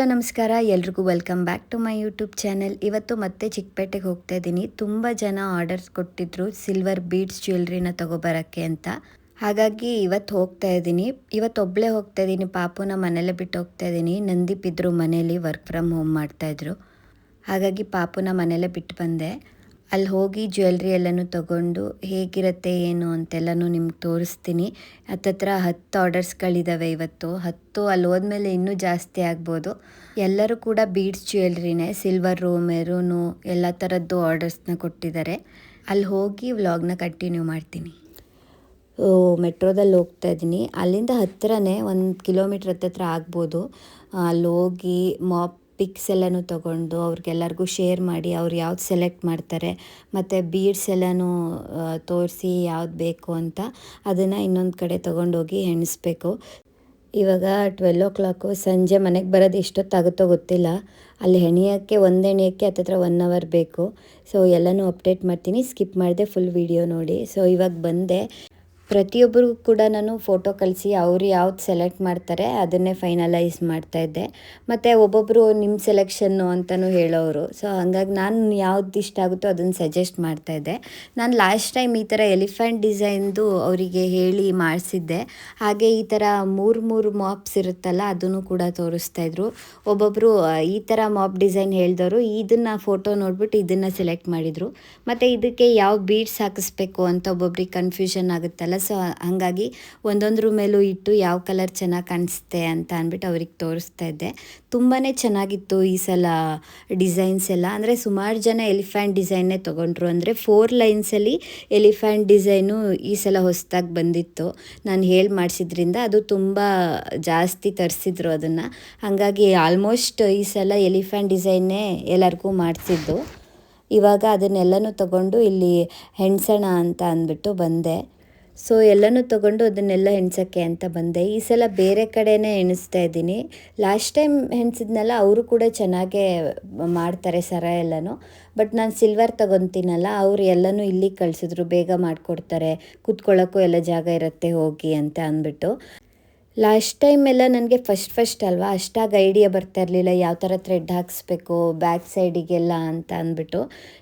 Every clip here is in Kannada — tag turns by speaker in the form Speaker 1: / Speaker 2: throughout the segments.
Speaker 1: ಹಲೋ, ನಮಸ್ಕಾರ. ಎಲ್ರಿಗೂ welcome back to my YouTube channel. ಇವತ್ತು ಮತ್ತೆ ಚಿಕ್ಕಪೇಟೆಗೆ ಹೋಗ್ತಾ ಇದ್ದೀನಿ. ತುಂಬ ಜನ ಆರ್ಡರ್ಸ್ ಕೊಟ್ಟಿದ್ರು, ಸಿಲ್ವರ್ ಬೀಡ್ಸ್ ಜ್ಯುವೆಲ್ರಿನ ತಗೋಬರೋಕ್ಕೆ ಅಂತ. ಹಾಗಾಗಿ ಇವತ್ತು ಹೋಗ್ತಾ ಇದ್ದೀನಿ. ಇವತ್ತು ಒಬ್ಬಳೇ ಹೋಗ್ತಾ ಇದ್ದೀನಿ. ಪಾಪುನ ಮನೇಲೆ ಬಿಟ್ಟು ಹೋಗ್ತಾ ಇದ್ದೀನಿ. ನಂದೀಪ್ ಇದ್ರು ಮನೇಲಿ ವರ್ಕ್ ಫ್ರಮ್ ಹೋಮ್ ಮಾಡ್ತಾಯಿದ್ರು ಹಾಗಾಗಿ ಪಾಪುನ ಮನೇಲೆ ಬಿಟ್ಟು ಬಂದೆ. ಅಲ್ಲಿ ಹೋಗಿ ಜ್ಯುವೆಲ್ರಿ ಎಲ್ಲನೂ ತಗೊಂಡು ಹೇಗಿರುತ್ತೆ ಏನು ಅಂತೆಲ್ಲನೂ ನಿಮ್ಗೆ ತೋರಿಸ್ತೀನಿ. ಹತ್ತತ್ರ ಹತ್ತು ಆರ್ಡರ್ಸ್ಗಳಿದ್ದಾವೆ ಇವತ್ತು. ಹತ್ತು ಅಲ್ಲಿ ಹೋದ್ಮೇಲೆ ಇನ್ನೂ ಜಾಸ್ತಿ ಆಗ್ಬೋದು. ಎಲ್ಲರೂ ಕೂಡ ಬೀಡ್ಸ್ ಜ್ಯುವೆಲ್ರಿನೇ ಸಿಲ್ವರು ಮೆರೂನು ಎಲ್ಲ ಥರದ್ದು ಆರ್ಡರ್ಸ್ನ ಕೊಟ್ಟಿದ್ದಾರೆ. ಅಲ್ಲಿ ಹೋಗಿ ವ್ಲಾಗ್ನ ಕಂಟಿನ್ಯೂ ಮಾಡ್ತೀನಿ. ಮೆಟ್ರೋದಲ್ಲಿ ಹೋಗ್ತಾ ಇದ್ದೀನಿ. ಅಲ್ಲಿಂದ ಹತ್ತಿರನೇ, ಒಂದು ಕಿಲೋಮೀಟ್ರ್ ಹತ್ತತ್ರ ಆಗ್ಬೋದು. ಅಲ್ಲಿ ಹೋಗಿ ಮಾಪ್ ಪಿಕ್ಸ್ ಎಲ್ಲನೂ ತೊಗೊಂಡು ಅವ್ರಿಗೆಲ್ಲರಿಗೂ ಶೇರ್ ಮಾಡಿ ಅವ್ರು ಯಾವ್ದು ಸೆಲೆಕ್ಟ್ ಮಾಡ್ತಾರೆ, ಮತ್ತು ಬೀಡ್ಸ್ ಎಲ್ಲನೂ ತೋರಿಸಿ ಯಾವ್ದು ಬೇಕು ಅಂತ ಅದನ್ನು ಇನ್ನೊಂದು ಕಡೆ ತೊಗೊಂಡೋಗಿ ಎಣಿಸ್ಬೇಕು. ಇವಾಗ ಟ್ವೆಲ್ ಓ ಕ್ಲಾಕು ಸಂಜೆ ಮನೆಗೆ ಬರೋದು ಎಷ್ಟೊತ್ತಾಗುತ್ತೋ ಗೊತ್ತಿಲ್ಲ. ಅಲ್ಲಿ ಹೆಣಿಯೋಕ್ಕೆ ಒಂದು ಹೆಣಿಯೋಕ್ಕೆ ಹತ್ತತ್ರ ಒನ್ ಅವರ್ ಬೇಕು. ಸೊ ಎಲ್ಲನೂ ಅಪ್ಡೇಟ್ ಮಾಡ್ತೀನಿ ಸ್ಕಿಪ್ ಮಾಡಿದೆ ಫುಲ್ ವಿಡಿಯೋ ನೋಡಿ. ಸೊ ಇವಾಗ ಬಂದೆ. ಪ್ರತಿಯೊಬ್ಬರಿಗೂ ಕೂಡ ನಾನು ಫೋಟೋ ಕಳಿಸಿ ಅವರು ಯಾವ್ದು ಸೆಲೆಕ್ಟ್ ಮಾಡ್ತಾರೆ ಅದನ್ನೇ ಫೈನಲೈಸ್ ಮಾಡ್ತಾಯಿದ್ದೆ ಮತ್ತು ಒಬ್ಬೊಬ್ಬರು ನಿಮ್ಮ ಸೆಲೆಕ್ಷನ್ನು ಅಂತಲೂ ಹೇಳೋರು ಸೊ ಹಾಗಾಗಿ ನಾನು ಯಾವ್ದು ಇಷ್ಟ ಆಗುತ್ತೋ ಅದನ್ನು ಸಜೆಸ್ಟ್ ಮಾಡ್ತಾ ಇದ್ದೆ. ನಾನು ಲಾಸ್ಟ್ ಟೈಮ್ ಈ ಥರ ಎಲಿಫೆಂಟ್ ಡಿಸೈನ್ದು ಅವರಿಗೆ ಹೇಳಿ ಮಾಡಿಸಿದ್ದೆ. ಹಾಗೆ ಈ ಥರ ಮೂರು ಮೂರು ಮಾಪ್ಸ್ ಇರುತ್ತಲ್ಲ ಅದನ್ನು ಕೂಡ ತೋರಿಸ್ತಾ ತೋರಿಸ್ತಾಯಿದ್ರು ಒಬ್ಬೊಬ್ಬರು ಈ ಥರ ಮಾಪ್ ಡಿಸೈನ್ ಹೇಳಿದವರು, ಇದನ್ನು ಫೋಟೋ ನೋಡ್ಬಿಟ್ಟು ಇದನ್ನು ಸೆಲೆಕ್ಟ್ ಮಾಡಿದರು. ಮತ್ತು ಇದಕ್ಕೆ ಯಾವ ಬೀಡ್ಸ್ ಹಾಕಿಸ್ಬೇಕು ಅಂತ ಒಬ್ಬೊಬ್ರಿಗೆ ಕನ್ಫ್ಯೂಷನ್ ಆಗುತ್ತಲ್ಲ ಸೊ ಹಾಗಾಗಿ ಒಂದೊಂದ್ರ ಮೇಲೂ ಇಟ್ಟು ಯಾವ ಕಲರ್ ಚೆನ್ನಾಗಿ ಕಾಣಿಸುತ್ತೆ ಅಂತ ಅಂದ್ಬಿಟ್ಟು ಅವ್ರಿಗೆ ತೋರಿಸ್ತಾ ಇದ್ದೆ. ತುಂಬಾ ಚೆನ್ನಾಗಿತ್ತು ಈ ಸಲ ಡಿಸೈನ್ಸ್ ಎಲ್ಲ. ಅಂದರೆ ಸುಮಾರು ಜನ ಎಲಿಫ್ಯಾಂಟ್ ಡಿಸೈನ್ನೇ ತೊಗೊಂಡ್ರು. ಅಂದರೆ ಫೋರ್ ಲೈನ್ಸಲ್ಲಿ ಎಲಿಫ್ಯಾಂಟ್ ಡಿಸೈನು ಈ ಸಲ ಹೊಸದಾಗಿ ಬಂದಿತ್ತು. ನಾನು ಹೇಳಿ ಮಾಡಿಸಿದ್ರಿಂದ ಅದು ತುಂಬ ಜಾಸ್ತಿ ತರಿಸಿದ್ರು ಅದನ್ನು. ಹಾಗಾಗಿ ಆಲ್ಮೋಸ್ಟ್ ಈ ಸಲ ಎಲಿಫ್ಯಾಂಟ್ ಡಿಸೈನ್ನೇ ಎಲ್ಲರಿಗೂ ಮಾಡಿಸಿದ್ದು. ಇವಾಗ ಅದನ್ನೆಲ್ಲನೂ ತಗೊಂಡು ಇಲ್ಲಿ ಹೆಣ್ಸಣ ಅಂತ ಅಂದ್ಬಿಟ್ಟು ಬಂದೆ. ಸೊ ಎಲ್ಲನೂ ತೊಗೊಂಡು ಅದನ್ನೆಲ್ಲ ಹೆಣ್ಸೋಕ್ಕೆ ಅಂತ ಬಂದೆ. ಈ ಸಲ ಬೇರೆ ಕಡೆನೇ ಎಣಿಸ್ತಾ ಇದ್ದೀನಿ. ಲಾಸ್ಟ್ ಟೈಮ್ ಹೆಣ್ಸಿದ್ನಲ್ಲ, ಅವರು ಕೂಡ ಚೆನ್ನಾಗೇ ಮಾಡ್ತಾರೆ ಸರ ಎಲ್ಲನೂ. ಬಟ್ ನಾನು ಸಿಲ್ವರ್ ತಗೊತೀನಲ್ಲ, ಅವರು ಎಲ್ಲನೂ ಇಲ್ಲಿಗೆ ಕಳಿಸಿದ್ರು. ಬೇಗ ಮಾಡಿಕೊಡ್ತಾರೆ. ಕೂತ್ಕೊಳ್ಳೋಕ್ಕೂ ಎಲ್ಲ ಜಾಗ ಇರುತ್ತೆ, ಹೋಗಿ ಅಂತ ಅಂದ್ಬಿಟ್ಟು. ಲಾಸ್ಟ್ ಟೈಮ್ ಎಲ್ಲ ನನಗೆ ಫಸ್ಟ್ ಫಸ್ಟ್ ಅಲ್ವಾ? ಅಷ್ಟಾಗಿ ಐಡಿಯಾ ಬರ್ತಾ ಇರಲಿಲ್ಲ. ಯಾವ ಥರ ಥ್ರೆಡ್ ಹಾಕಿಸ್ಬೇಕು ಬ್ಯಾಕ್ ಸೈಡಿಗೆಲ್ಲ ಅಂತ ಅಂದ್ಬಿಟ್ಟು.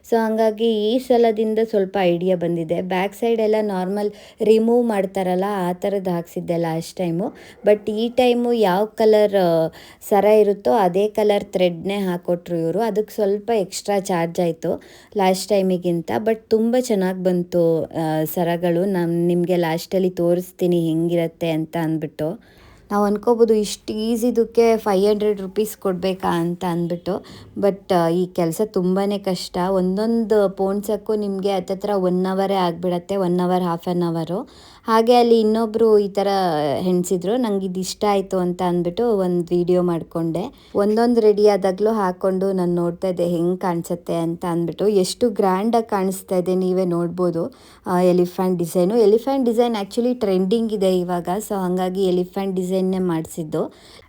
Speaker 1: ಸೊ ಹಾಗಾಗಿ ಈ ಸಲದಿಂದ ಸ್ವಲ್ಪ ಐಡಿಯಾ ಬಂದಿದೆ. ಬ್ಯಾಕ್ ಸೈಡ್ ಎಲ್ಲ ನಾರ್ಮಲ್ ರಿಮೂವ್ ಮಾಡ್ತಾರಲ್ಲ, ಆ ಥರದ್ದು ಹಾಕ್ಸಿದ್ದೆ ಲಾಸ್ಟ್ ಟೈಮು ಬಟ್ ಈ ಟೈಮು ಯಾವ ಕಲರ್ ಸರ ಇರುತ್ತೋ ಅದೇ ಕಲರ್ ಥ್ರೆಡ್ನೇ ಹಾಕೊಟ್ರು ಇವರು. ಅದಕ್ಕೆ ಸ್ವಲ್ಪ ಎಕ್ಸ್ಟ್ರಾ ಚಾರ್ಜ್ ಆಯಿತು ಲಾಸ್ಟ್ ಟೈಮಿಗಿಂತ ಬಟ್ ತುಂಬ ಚೆನ್ನಾಗಿ ಬಂತು ಸರಗಳು. ನಾನು ನಿಮಗೆ ಲಾಸ್ಟಲ್ಲಿ ತೋರಿಸ್ತೀನಿ ಹೆಂಗಿರುತ್ತೆ ಅಂತ ಅಂದ್ಬಿಟ್ಟು. ನಾವು ಅನ್ಕೋಬೋದು ಇಷ್ಟು ಈಸಿದಕ್ಕೆ ಫೈವ್ ಹಂಡ್ರೆಡ್ ರುಪೀಸ್ ಕೊಡಬೇಕಾ ಅಂತ ಅಂದ್ಬಿಟ್ಟು ಬಟ್ ಈ ಕೆಲಸ ತುಂಬಾ ಕಷ್ಟ. ಒಂದೊಂದು ಪೋಣ್ಸಕ್ಕೂ ನಿಮಗೆ ಹತ್ತತ್ರ ಒನ್ ಅವರೇ ಆಗಿಬಿಡತ್ತೆ ಒನ್ ಅವರ್ ಹಾಫ್ ಆನ್ ಅವರು ಹಾಗೆ ಅಲ್ಲಿ ಇನ್ನೊಬ್ಬರು ಈ ಥರ ಹೆಣ್ಸಿದ್ರು, ನಂಗೆ ಇದು ಇಷ್ಟ ಆಯಿತು ಅಂತ ಅಂದ್ಬಿಟ್ಟು ಒಂದು ವಿಡಿಯೋ ಮಾಡಿಕೊಂಡೆ. ಒಂದೊಂದು ರೆಡಿ ಆದಾಗಲೂ ಹಾಕ್ಕೊಂಡು ನಾನು ನೋಡ್ತಾ ಇದ್ದೆ, ಹೆಂಗೆ ಕಾಣಿಸುತ್ತೆ ಅಂತ ಅಂದ್ಬಿಟ್ಟು. ಎಷ್ಟು ಗ್ರ್ಯಾಂಡಾಗಿ ಕಾಣಿಸ್ತಾ ಇದೆ ನೀವೇ ನೋಡ್ಬೋದು. Elephant design elephant design actually trending ಇದೆ ಇವಾಗ ಸೊ ಹಾಗಾಗಿ ಎಲಿಫೆಂಟ್ ಡಿಸೈನ್ನೇ ಮಾಡಿಸಿದ್ದು.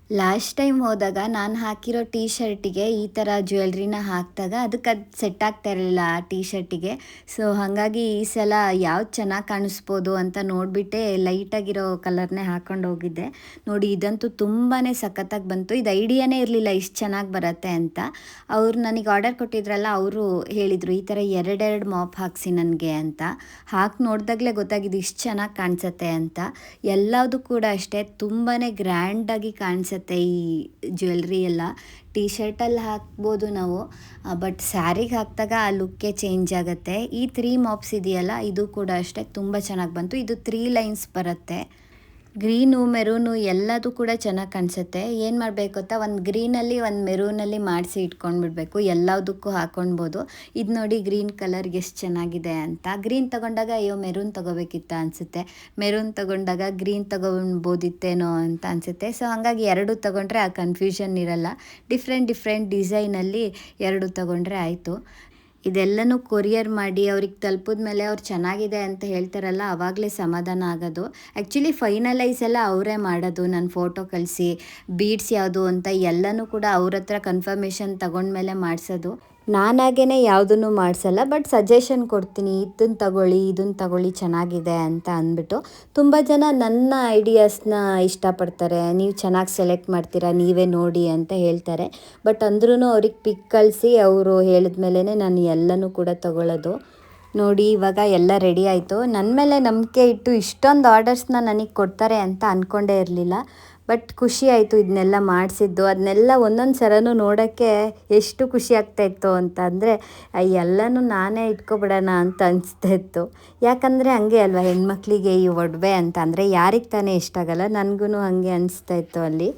Speaker 1: ಲಾಸ್ಟ್ ಟೈಮ್ ಹೋದಾಗ ನಾನು ಹಾಕಿರೋ ಟೀ ಶರ್ಟಿಗೆ ಈ ಥರ ಜ್ಯುವೆಲ್ರಿನ ಹಾಕಿದಾಗ ಅದಕ್ಕೆ ಅದು ಸೆಟ್ ಆಗ್ತಾ ಇರಲಿಲ್ಲ ಆ ಟೀ ಶರ್ಟಿಗೆ ಸೊ ಹಾಗಾಗಿ ಈ ಸಲ ಯಾವ್ದು ಚೆನ್ನಾಗಿ ಕಾಣಿಸ್ಬೋದು ಅಂತ ನೋಡಿಬಿಟ್ಟೆ ಲೈಟಾಗಿರೋ ಕಲರ್ನೇ ಹಾಕೊಂಡು ಹೋಗಿದ್ದೆ. ನೋಡಿ, ಇದಂತೂ ತುಂಬಾ ಸಖತ್ತಾಗಿ ಬಂತು. ಇದು ಐಡಿಯಾನೇ ಇರಲಿಲ್ಲ ಇಷ್ಟು ಚೆನ್ನಾಗಿ ಬರುತ್ತೆ ಅಂತ. ಅವ್ರು ನನಗೆ ಆರ್ಡರ್ ಕೊಟ್ಟಿದ್ರಲ್ಲ, ಅವರು ಹೇಳಿದರು, ಈ ಥರ ಎರಡೆರಡು ಮಾಪ್ ಹಾಕ್ಸಿ ನನಗೆ ಅಂತ. ಹಾಕಿ ನೋಡಿದಾಗಲೇ ಗೊತ್ತಾಗಿದ್ದು ಇಷ್ಟು ಚೆನ್ನಾಗಿ ಕಾಣಿಸುತ್ತೆ ಅಂತ. ಎಲ್ಲದೂ ಕೂಡ ಅಷ್ಟೇ ತುಂಬಾ ಗ್ರ್ಯಾಂಡಾಗಿ ಕಾಣಿಸುತ್ತೆ. ಈ ಜ್ಯುವೆಲ್ರಿ ಎಲ್ಲ. ಟೀ ಶರ್ಟಲ್ಲಿ ಹಾಕ್ಬೋದು ನಾವು. ಬಟ್ ಸ್ಯಾರಿಗೆ ಹಾಕಿದಾಗ ಆ ಲುಕ್ಕೇ ಚೇಂಜ್ ಆಗುತ್ತೆ. ಈ ತ್ರೀ ಮಾಪ್ಸ್ ಇದೆಯಲ್ಲ, ಇದು ಕೂಡ ಅಷ್ಟೇ, ತುಂಬ ಚೆನ್ನಾಗಿ ಬಂತು. ಇದು ತ್ರೀ ಲೈನ್ಸ್ ಬರುತ್ತೆ. ಗ್ರೀನು, ಮೆರೂನು ಎಲ್ಲದೂ ಕೂಡ ಚೆನ್ನಾಗಿ ಕಾಣಿಸುತ್ತೆ. ಏನು ಮಾಡಬೇಕು ಗೊತ್ತಾ? ಒಂದು ಗ್ರೀನಲ್ಲಿ, ಒಂದು ಮೆರೂನಲ್ಲಿ ಮಾಡಿಸಿ ಇಟ್ಕೊಂಡ್ಬಿಡ್ಬೇಕು. ಎಲ್ಲದಕ್ಕೂ ಹಾಕೊಳ್ಬೋದು ಇದು ನೋಡಿ ಗ್ರೀನ್ ಕಲರ್ಗೆ ಎಷ್ಟು ಚೆನ್ನಾಗಿದೆ ಅಂತ. ಗ್ರೀನ್ ತೊಗೊಂಡಾಗ, ಅಯ್ಯೋ, ಮೆರೂನ್ ತೊಗೋಬೇಕಿತ್ತ ಅನಿಸುತ್ತೆ. ಮೆರೂನ್ ತೊಗೊಂಡಾಗ ಗ್ರೀನ್ ತೊಗೊಬೋದಿತ್ತೇನೋ ಅಂತ ಅನಿಸುತ್ತೆ. ಸೊ, ಹಾಗಾಗಿ ಎರಡು ತೊಗೊಂಡ್ರೆ ಆ ಕನ್ಫ್ಯೂಷನ್ ಇರಲ್ಲ. ಡಿಫ್ರೆಂಟ್ ಡಿಫ್ರೆಂಟ್ ಡಿಸೈನಲ್ಲಿ ಎರಡು ತೊಗೊಂಡ್ರೆ ಆಯಿತು. ಇದೆಲ್ಲನೂ ಕೊರಿಯರ್ ಮಾಡಿ ಅವ್ರಿಗೆ ತಲುಪಿದ ಮೇಲೆ ಅವ್ರು ಚೆನ್ನಾಗಿದೆ ಅಂತ ಹೇಳ್ತಾರಲ್ಲ ಆವಾಗಲೇ ಸಮಾಧಾನ ಆಗೋದು. ಆ್ಯಕ್ಚುಲಿ ಫೈನಲೈಸ್ ಎಲ್ಲ ಅವರೇ ಮಾಡೋದು, ನಾನು ಫೋಟೋ ಕಳಿಸಿ ಬೀಡ್ಸ್ ಯಾವುದು ಅಂತ ಎಲ್ಲನೂ ಕೂಡ ಅವ್ರ ಹತ್ರ ಕನ್ಫರ್ಮೇಷನ್ ತಗೊಂಡ್ಮೇಲೆ ಮಾಡಿಸೋದು. ನಾನಾಗೇ ಯಾವುದನ್ನು ಮಾಡಿಸಲ್ಲ ಬಟ್ ಸಜೆಷನ್ ಕೊಡ್ತೀನಿ ಇದನ್ನು ತಗೊಳ್ಳಿ ಇದನ್ನು ತಗೊಳ್ಳಿ ಚೆನ್ನಾಗಿದೆ ಅಂತ ಅಂದ್ಬಿಟ್ಟು ತುಂಬ ಜನ ನನ್ನ ಐಡಿಯಾಸ್ನ ಇಷ್ಟಪಡ್ತಾರೆ. ನೀವು ಚೆನ್ನಾಗಿ ಸೆಲೆಕ್ಟ್ ಮಾಡ್ತೀರಾ, ನೀವೇ ನೋಡಿ ಅಂತ ಹೇಳ್ತಾರೆ. ಬಟ್ ಅಂದ್ರೂ ಅವ್ರಿಗೆ ಪಿಕ್ ಕಳಿಸಿ ಅವರು ಹೇಳಿದ್ಮೇಲೆ ನಾನು ಎಲ್ಲನೂ ಕೂಡ ತಗೊಳ್ಳೋದು ನೋಡಿ, ಇವಾಗ ಎಲ್ಲ ರೆಡಿ ಆಯಿತು. ನನ್ನ ಮೇಲೆ ನಂಬಿಕೆ ಇಟ್ಟು ಇಷ್ಟೊಂದು ಆರ್ಡರ್ಸ್ನ ನನಗೆ ಕೊಡ್ತಾರೆ ಅಂತ ಅಂದ್ಕೊಂಡೇ ಇರಲಿಲ್ಲ. ಬಟ್ ಖುಷಿ ಆಯಿತು ಇದನ್ನೆಲ್ಲ ಮಾಡಿಸಿದ್ದು. ಅದನ್ನೆಲ್ಲ ಒಂದೊಂದು ಸರನೂ ನೋಡೋಕ್ಕೆ ಎಷ್ಟು ಖುಷಿ ಆಗ್ತಾ ಇತ್ತು ಅಂತ ಅಂದರೆ ಎಲ್ಲನೂ ನಾನೇ ಇಟ್ಕೊಬಿಡೋಣ ಅಂತ ಅನಿಸ್ತಾ ಇತ್ತು. ಯಾಕಂದರೆ ಹಂಗೆ ಅಲ್ವಾ, ಹೆಣ್ಮಕ್ಳಿಗೆ ಈ ಒಡವೆ ಅಂತ ಅಂದರೆ ಯಾರಿಗೆ ತಾನೇ ಇಷ್ಟ ಆಗಲ್ಲ ನನಗೂ ಹಾಗೆ ಅನಿಸ್ತಾ ಇತ್ತು ಅಲ್ಲಿ.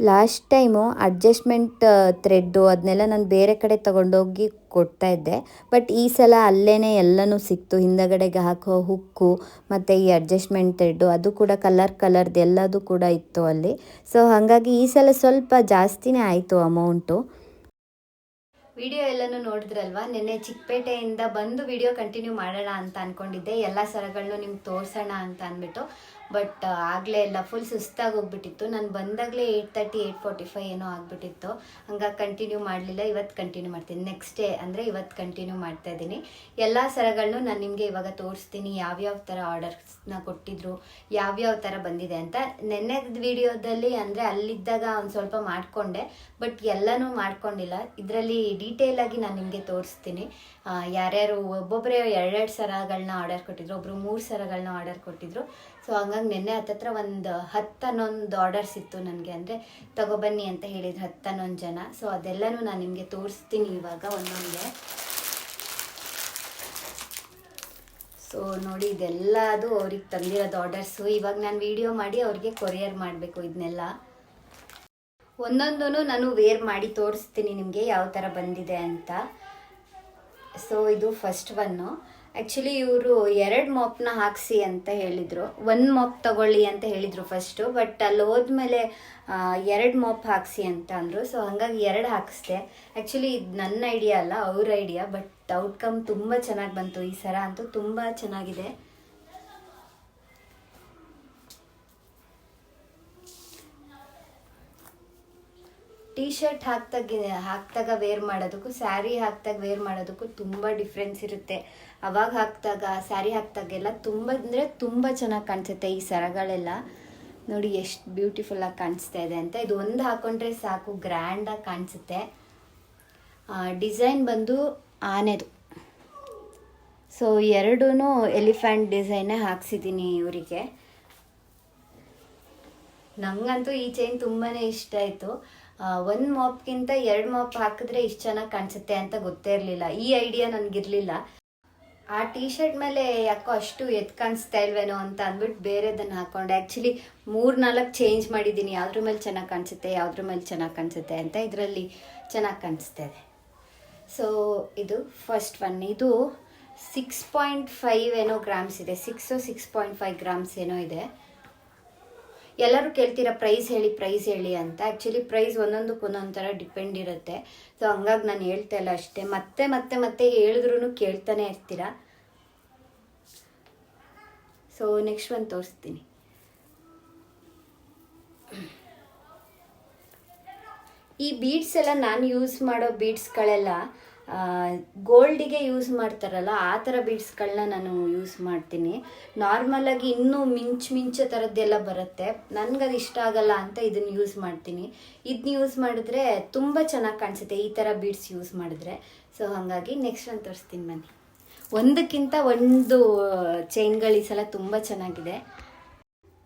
Speaker 1: ಲಾಸ್ಟ್ ಟೈಮು ಅಡ್ಜಸ್ಟ್ಮೆಂಟ್ ಥ್ರೆಡ್ಡು ಅದನ್ನೆಲ್ಲ ನಾನು ಬೇರೆ ಕಡೆ ತೊಗೊಂಡೋಗಿ ಕೊಡ್ತಾ ಇದ್ದೆ. ಬಟ್ ಈ ಸಲ ಅಲ್ಲೇ ಎಲ್ಲನೂ ಸಿಕ್ತು. ಹಿಂದಗಡೆಗೆ ಹಾಕೋ ಹುಕ್ಕು ಮತ್ತು ಈ ಅಡ್ಜಸ್ಟ್ಮೆಂಟ್ ಥ್ರೆಡ್ಡು ಅದು ಕೂಡ ಕಲರ್ ಕಲರ್ದು ಎಲ್ಲದು ಕೂಡ ಇತ್ತು ಅಲ್ಲಿ. ಸೊ ಹಾಗಾಗಿ ಈ ಸಲ ಸ್ವಲ್ಪ ಜಾಸ್ತಿನೇ ಆಯಿತು ಅಮೌಂಟು ವಿಡಿಯೋ ಎಲ್ಲನೂ ನೋಡಿದ್ರಲ್ವಾ? ನಿನ್ನೆ ಚಿಕ್ಕಪೇಟೆಯಿಂದ ಬಂದು ವಿಡಿಯೋ ಕಂಟಿನ್ಯೂ ಮಾಡೋಣ ಅಂತ ಅಂದ್ಕೊಂಡಿದ್ದೆ ಎಲ್ಲ ಸರಗಳನ್ನೂ ನಿಮ್ಗೆ ತೋರಿಸೋಣ ಅಂತ ಅಂದ್ಬಿಟ್ಟು ಬಟ್ ಆಗಲೇ ಎಲ್ಲ ಫುಲ್ ಸುಸ್ತಾಗಿ ಹೋಗ್ಬಿಟ್ಟಿತ್ತು. ನಾನು ಬಂದಾಗಲೇ eight thirty eight forty five ಏನೋ ಆಗಿಬಿಟ್ಟಿತ್ತು. ಹಂಗಾಗಿ ಕಂಟಿನ್ಯೂ ಮಾಡಲಿಲ್ಲ. ಇವತ್ತು ಕಂಟಿನ್ಯೂ ಮಾಡ್ತೀನಿ. ನೆಕ್ಸ್ಟ್ ಡೇ ಅಂದರೆ ಇವತ್ತು ಕಂಟಿನ್ಯೂ ಮಾಡ್ತಾ ಇದ್ದೀನಿ. ಎಲ್ಲ ಸರಗಳನ್ನೂ ನಾನು ನಿಮಗೆ ಇವಾಗ ತೋರಿಸ್ತೀನಿ. ಯಾವ್ಯಾವ ಥರ ಆರ್ಡರ್ಸ್ನ ಕೊಟ್ಟಿದ್ರು, ಯಾವ್ಯಾವ ಥರ ಬಂದಿದೆ ಅಂತ. ನೆನ್ನೆ ವಿಡಿಯೋದಲ್ಲಿ ಅಂದರೆ ಅಲ್ಲಿದ್ದಾಗ ಒಂದು ಸ್ವಲ್ಪ ಮಾಡಿಕೊಂಡೆ. ಬಟ್ ಎಲ್ಲನೂ ಮಾಡ್ಕೊಂಡಿಲ್ಲ. ಇದರಲ್ಲಿ ಡೀಟೇಲ್ ಆಗಿ ನಾನು ನಿಮಗೆ ತೋರಿಸ್ತೀನಿ. ಯಾರ್ಯಾರು ಒಬ್ಬೊಬ್ಬರೇ ಎರಡೆರಡು ಸರಗಳನ್ನ ಆರ್ಡರ್ ಕೊಟ್ಟಿದ್ರು ಒಬ್ಬರು ಮೂರು ಸರಗಳನ್ನ ಆರ್ಡರ್ ಕೊಟ್ಟಿದ್ರು. ಸೊ ಹಂಗಾಗಿ ನಿನ್ನೆ ಹತ್ತತ್ರ ಒಂದು ಹತ್ತು ಹನ್ನೊಂದು ಆರ್ಡರ್ಸ್ ಇತ್ತು ನನಗೆ. ಅಂದರೆ ತಗೊಬನ್ನಿ ಅಂತ ಹೇಳಿದ್ರು ಹತ್ತು ಹನ್ನೊಂದು ಜನ. ಸೊ ಅದೆಲ್ಲನೂ ನಾನು ನಿಮಗೆ ತೋರಿಸ್ತೀನಿ ಇವಾಗ ಒಂದೊಂದೇ. ಸೊ ನೋಡಿ ಇದೆಲ್ಲ ಅದು ಅವ್ರಿಗೆ ತಂದಿರೋದು ಆರ್ಡರ್ಸು ಇವಾಗ ನಾನು ವೀಡಿಯೋ ಮಾಡಿ ಅವ್ರಿಗೆ ಕೊರಿಯರ್ ಮಾಡಬೇಕು ಇದನ್ನೆಲ್ಲ ಒಂದೊಂದೂ ನಾನು ವೇರ್ ಮಾಡಿ ತೋರಿಸ್ತೀನಿ ನಿಮಗೆ ಯಾವ ಥರ ಬಂದಿದೆ ಅಂತ. ಸೊ ಇದು ಫಸ್ಟ್ ಒನ್ನು ಆ್ಯಕ್ಚುಲಿ ಇವರು ಎರಡು ಮಾಪ್ನ ಹಾಕ್ಸಿ ಅಂತ ಹೇಳಿದರು. ಒನ್ ಮಾಪ್ ತಗೊಳ್ಳಿ ಅಂತ ಹೇಳಿದರು ಫಸ್ಟು ಬಟ್ ಅಲ್ಲಿ ಹೋದ್ಮೇಲೆ ಎರಡು ಮಾಪ್ ಹಾಕ್ಸಿ ಅಂತ ಅಂದರು. ಸೊ ಹಾಗಾಗಿ ಎರಡು ಹಾಕಿಸ್ದೆ. ಆ್ಯಕ್ಚುಲಿ ಇದು ನನ್ನ ಐಡಿಯಾ ಅಲ್ಲ, ಅವ್ರ ಐಡಿಯಾ ಬಟ್ ಔಟ್ಕಮ್ ತುಂಬ ಚೆನ್ನಾಗಿ ಬಂತು. ಈ ಸರ ಅಂತೂ ತುಂಬ ಚೆನ್ನಾಗಿದೆ. ಟೀ ಶರ್ಟ್ ಹಾಕ್ದಾಗ ಹಾಕ್ದಾಗ ವೇರ್ ಮಾಡೋದಕ್ಕೂ ಸ್ಯಾರಿ ಹಾಕ್ದಾಗ ವೇರ್ ಮಾಡೋದಕ್ಕೂ ತುಂಬ ಡಿಫ್ರೆನ್ಸ್ ಇರುತ್ತೆ. ಅವಾಗ ಹಾಕ್ದಾಗ ಸ್ಯಾರಿ ಹಾಕ್ದಾಗೆಲ್ಲ ತುಂಬ, ಅಂದರೆ ತುಂಬ ಚೆನ್ನಾಗಿ ಕಾಣಿಸುತ್ತೆ ಈ ಸರಗಳೆಲ್ಲ. ನೋಡಿ ಎಷ್ಟು ಬ್ಯೂಟಿಫುಲ್ಲಾಗಿ ಕಾಣಿಸ್ತಾ ಇದೆ ಅಂತ. ಇದು ಒಂದು ಹಾಕೊಂಡ್ರೆ ಸಾಕು ಗ್ರ್ಯಾಂಡಾಗಿ ಕಾಣಿಸುತ್ತೆ. ಡಿಸೈನ್ ಬಂದು ಆನೆದು. ಸೊ ಎರಡೂ ಎಲಿಫೆಂಟ್ ಡಿಸೈನೇ ಹಾಕ್ಸಿದ್ದೀನಿ ಇವರಿಗೆ. ನಂಗಂತೂ ಈ ಚೈನ್ ತುಂಬಾ ಇಷ್ಟ ಆಯಿತು. ಒಂದು ಮಾಪ್ಗಿಂತ ಎರಡು ಮಾಪ್ ಹಾಕಿದ್ರೆ ಇಷ್ಟು ಚೆನ್ನಾಗಿ ಕಾಣಿಸುತ್ತೆ ಅಂತ ಗೊತ್ತೇ ಇರಲಿಲ್ಲ. ಈ ಐಡಿಯಾ ನನಗಿರಲಿಲ್ಲ. ಆ ಟೀ ಶರ್ಟ್ ಮೇಲೆ ಯಾಕೋ ಅಷ್ಟು ಎತ್ ಕಾಣಿಸ್ತಾ ಇಲ್ವೇನೋ ಅಂತ ಅಂದ್ಬಿಟ್ಟು ಬೇರೆದನ್ನು ಹಾಕೊಂಡೆ. ಆ್ಯಕ್ಚುಲಿ ಮೂರು ನಾಲ್ಕು ಚೇಂಜ್ ಮಾಡಿದ್ದೀನಿ ಯಾವ್ದ್ರ ಮೇಲೆ ಚೆನ್ನಾಗಿ ಕಾಣಿಸುತ್ತೆ, ಯಾವ್ದ್ರ ಮೇಲೆ ಚೆನ್ನಾಗಿ ಕಾಣಿಸುತ್ತೆ ಅಂತ ಇದರಲ್ಲಿ ಚೆನ್ನಾಗಿ ಕಾಣಿಸ್ತಾ ಸೊ ಇದು ಫಸ್ಟ್ ಒನ್ ಇದು ಸಿಕ್ಸ್ ಪಾಯಿಂಟ್ ಫೈವ್ ಏನೋ ಗ್ರಾಮ್ಸ್ ಇದೆ. Six six point five grams ಏನೋ ಇದೆ. ಎಲ್ಲರೂ ಕೇಳ್ತೀರಾ, ಪ್ರೈಸ್ ಹೇಳಿ ಪ್ರೈಸ್ ಹೇಳಿ ಅಂತ. ಆ್ಯಕ್ಚುಲಿ ಪ್ರೈಸ್ ಒಂದೊಂದಕ್ಕೆ ಒಂದೊಂದು ಥರ ಡಿಪೆಂಡ್ ಇರುತ್ತೆ. ಸೊ ಹಂಗಾಗಿ ನಾನು ಹೇಳ್ತಾ ಇಲ್ಲ ಅಷ್ಟೇ. ಮತ್ತೆ ಮತ್ತೆ ಮತ್ತೆ ಹೇಳಿದ್ರೂ ಕೇಳ್ತಾನೆ ಇರ್ತೀರಾ? ಸೊ ನೆಕ್ಸ್ಟ್ ಒಂದು ತೋರಿಸ್ತೀನಿ. ಈ ಬೀಡ್ಸ್ ಎಲ್ಲ ನಾನು ಯೂಸ್ ಮಾಡೋ ಬೀಡ್ಸ್ಗಳೆಲ್ಲ ಗೋಲ್ಡಿಗೆ ಯೂಸ್ ಮಾಡ್ತಾರಲ್ಲ, ಆ ಥರ ಬೀಡ್ಸ್ಗಳನ್ನ ನಾನು ಯೂಸ್ ಮಾಡ್ತೀನಿ. ನಾರ್ಮಲಾಗಿ ಇನ್ನೂ ಮಿಂಚು ಮಿಂಚು ಥರದ್ದೆಲ್ಲ ಬರುತ್ತೆ. ನನಗದು ಇಷ್ಟ ಆಗಲ್ಲ ಅಂತ ಇದನ್ನು ಯೂಸ್ ಮಾಡ್ತೀನಿ. ಇದನ್ನ ಯೂಸ್ ಮಾಡಿದ್ರೆ ತುಂಬ ಚೆನ್ನಾಗಿ ಕಾಣಿಸುತ್ತೆ ಈ ಥರ ಬೀಡ್ಸ್ ಯೂಸ್ ಮಾಡಿದ್ರೆ. ಸೊ ಹಾಗಾಗಿ ನೆಕ್ಸ್ಟ್ ನಾನು ತೋರಿಸ್ತೀನಿ ಬನ್ನಿ. ಒಂದಕ್ಕಿಂತ ಒಂದು ಚೈನ್ಗಳು ಈ ಸಲ ತುಂಬ ಚೆನ್ನಾಗಿದೆ.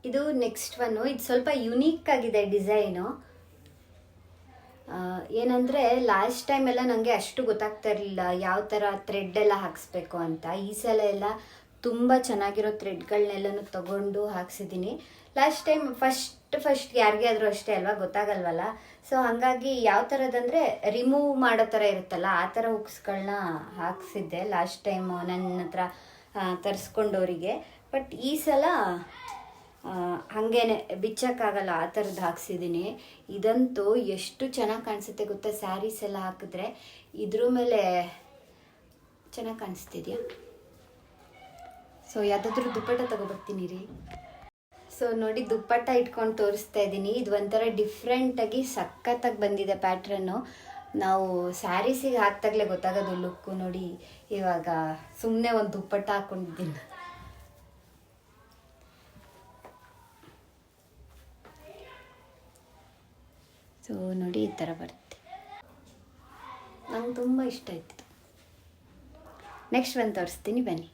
Speaker 1: ಇದು ನೆಕ್ಸ್ಟ್ ಒನ್ನು ಇದು ಸ್ವಲ್ಪ ಯುನೀಕ್ ಆಗಿದೆ ಡಿಸೈನು. ಏನಂದರೆ ಲಾಸ್ಟ್ ಟೈಮ್ ಎಲ್ಲ ನನಗೆ ಅಷ್ಟು ಗೊತ್ತಾಗ್ತಾ ಇರಲಿಲ್ಲ, ಯಾವ ಥರ ಥ್ರೆಡ್ ಎಲ್ಲ ಹಾಕಿಸ್ಬೇಕು ಅಂತ. ಈ ಸಲ ಎಲ್ಲ ತುಂಬ ಚೆನ್ನಾಗಿರೋ ಥ್ರೆಡ್ಗಳನ್ನೆಲ್ಲನೂ ತಗೊಂಡು ಹಾಕ್ಸಿದ್ದೀನಿ. ಲಾಸ್ಟ್ ಟೈಮ್ ಫಸ್ಟ್ ಫಸ್ಟ್ ಯಾರಿಗೆ ಆದರೂ ಅಷ್ಟೇ ಅಲ್ವಾ, ಗೊತ್ತಾಗಲ್ವಲ್ಲ? ಸೊ ಹಾಗಾಗಿ ಯಾವ ಥರದಂದರೆ ರಿಮೂವ್ ಮಾಡೋ ಥರ ಇರುತ್ತಲ್ಲ, ಆ ಥರ ಹುಕ್ಸ್ಗಳನ್ನ ಹಾಕ್ಸಿದ್ದೆ ಲಾಸ್ಟ್ ಟೈಮು ನನ್ನ ಹತ್ರ ತರಿಸ್ಕೊಂಡವರಿಗೆ ಬಟ್ ಈ ಸಲ ಆ, ಹಂಗೇನೆ ಬಿಚ್ಚಕ್ಕಾಗಲ್ಲ ಆ ಥರದ್ದು ಹಾಕ್ಸಿದ್ದೀನಿ ಇದಂತೂ ಎಷ್ಟು ಚೆನ್ನಾಗಿ ಕಾಣಿಸುತ್ತೆ ಗೊತ್ತಾ? ಸ್ಯಾರೀಸ್ ಎಲ್ಲ ಹಾಕಿದ್ರೆ ಇದ್ರ ಮೇಲೆ ಚೆನ್ನಾಗಿ ಕಾಣಿಸ್ತಿದ್ಯಾ? ಸೊ ಯಾವುದಾದ್ರೂ ದುಪ್ಪಟ್ಟ ತಗೊಬರ್ತೀನಿ ರೀ. ಸೊ ನೋಡಿ ದುಪ್ಪಟ್ಟ ಇಟ್ಕೊಂಡು ತೋರಿಸ್ತಾ ಇದ್ದೀನಿ. ಇದು ಒಂಥರ ಡಿಫ್ರೆಂಟಾಗಿ ಸಖತ್ತಾಗಿ ಬಂದಿದೆ ಪ್ಯಾಟ್ರನ್ನು ನಾವು ಸ್ಯಾರೀಸಿಗೆ ಹಾಕ್ದಾಗಲೇ ಗೊತ್ತಾಗೋದು ಲುಕ್ಕು ನೋಡಿ ಇವಾಗ ಸುಮ್ಮನೆ ಒಂದು ದುಪ್ಪಟ್ಟ ಹಾಕೊಂಡಿದ್ದೀನಿ. ಸೊ ನೋಡಿ ಈ ಥರ ಬರುತ್ತೆ. ನಂಗೆ ತುಂಬ ಇಷ್ಟ ಆಯ್ತು. ನೆಕ್ಸ್ಟ್ ಬಂದು ತೋರಿಸ್ತೀನಿ, ಬನ್ನಿ.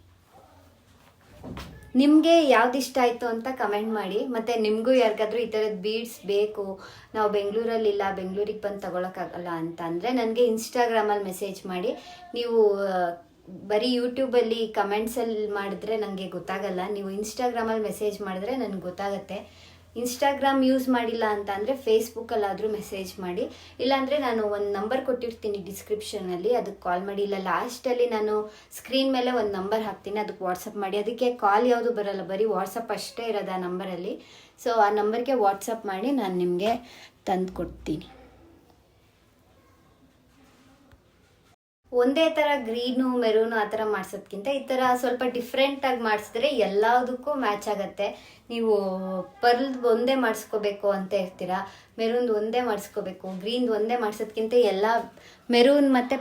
Speaker 1: ನಿಮಗೆ ಯಾವ್ದು ಇಷ್ಟ ಆಯಿತು ಅಂತ ಕಮೆಂಟ್ ಮಾಡಿ. ಮತ್ತು ನಿಮಗೂ ಯಾರಿಗಾದ್ರೂ ಈ ಥರದ್ದು ಬೀಡ್ಸ್ ಬೇಕು, ನಾವು ಬೆಂಗಳೂರಲ್ಲಿಲ್ಲ ಬೆಂಗಳೂರಿಗೆ ಬಂದು ತಗೊಳಕ್ಕಾಗಲ್ಲ ಅಂತ ಅಂದರೆ ನನಗೆ ಇನ್ಸ್ಟಾಗ್ರಾಮಲ್ಲಿ ಮೆಸೇಜ್ ಮಾಡಿ. ನೀವು ಬರೀ ಯೂಟ್ಯೂಬಲ್ಲಿ ಕಮೆಂಟ್ಸಲ್ಲಿ ಮಾಡಿದ್ರೆ ನನಗೆ ಗೊತ್ತಾಗಲ್ಲ. ನೀವು ಇನ್ಸ್ಟಾಗ್ರಾಮಲ್ಲಿ ಮೆಸೇಜ್ ಮಾಡಿದ್ರೆ ನನಗೆ ಗೊತ್ತಾಗತ್ತೆ. ಇನ್ಸ್ಟಾಗ್ರಾಮ್ ಯೂಸ್ ಮಾಡಿಲ್ಲ ಅಂತ ಅಂದರೆ ಫೇಸ್ಬುಕ್ಕಲ್ಲಾದರೂ ಮೆಸೇಜ್ ಮಾಡಿ. ಇಲ್ಲಾಂದರೆ ನಾನು ಒಂದು ನಂಬರ್ ಕೊಟ್ಟಿರ್ತೀನಿ ಡಿಸ್ಕ್ರಿಪ್ಷನಲ್ಲಿ ಅದಕ್ಕೆ ಕಾಲ್ ಮಾಡಿ. ಇಲ್ಲ ಲಾಸ್ಟಲ್ಲಿ ನಾನು ಸ್ಕ್ರೀನ್ ಮೇಲೆ ಒಂದು ನಂಬರ್ ಹಾಕ್ತೀನಿ ಅದಕ್ಕೆ ವಾಟ್ಸಪ್ ಮಾಡಿ. ಅದಕ್ಕೆ ಕಾಲ್ ಯಾವುದು ಬರಲ್ಲ, ಬರೀ ವಾಟ್ಸಪ್ ಅಷ್ಟೇ ಇರೋದು ಆ ನಂಬರಲ್ಲಿ ಸೊ ಆ ನಂಬರ್ಗೆ ವಾಟ್ಸಪ್ ಮಾಡಿ ನಾನು ನಿಮಗೆ ತಂದು ಕೊಡ್ತೀನಿ ಒಂದೇ ಥರ ಗ್ರೀನು ಮೆರೂನು ಆ ಥರ ಮಾಡ್ಸೋದ್ಕಿಂತ ಈ ಥರ ಸ್ವಲ್ಪ ಡಿಫ್ರೆಂಟಾಗಿ ಮಾಡಿಸಿದ್ರೆ ಎಲ್ಲದಕ್ಕೂ ಮ್ಯಾಚ್ ಆಗುತ್ತೆ. ನೀವು ಪರ್ಲ್ ಒಂದೇ ಮಾಡಿಸ್ಕೋಬೇಕು ಅಂತ ಇರ್ತೀರಾ ಮೆರೂನ್ದು ಒಂದೇ ಮಾಡಿಸ್ಕೋಬೇಕು ಗ್ರೀನ್ದು ಒಂದೇ ಮಾಡಿಸೋದ್ಕಿಂತ ಎಲ್ಲ ಮೆರೂನ್ ಮತ್ತು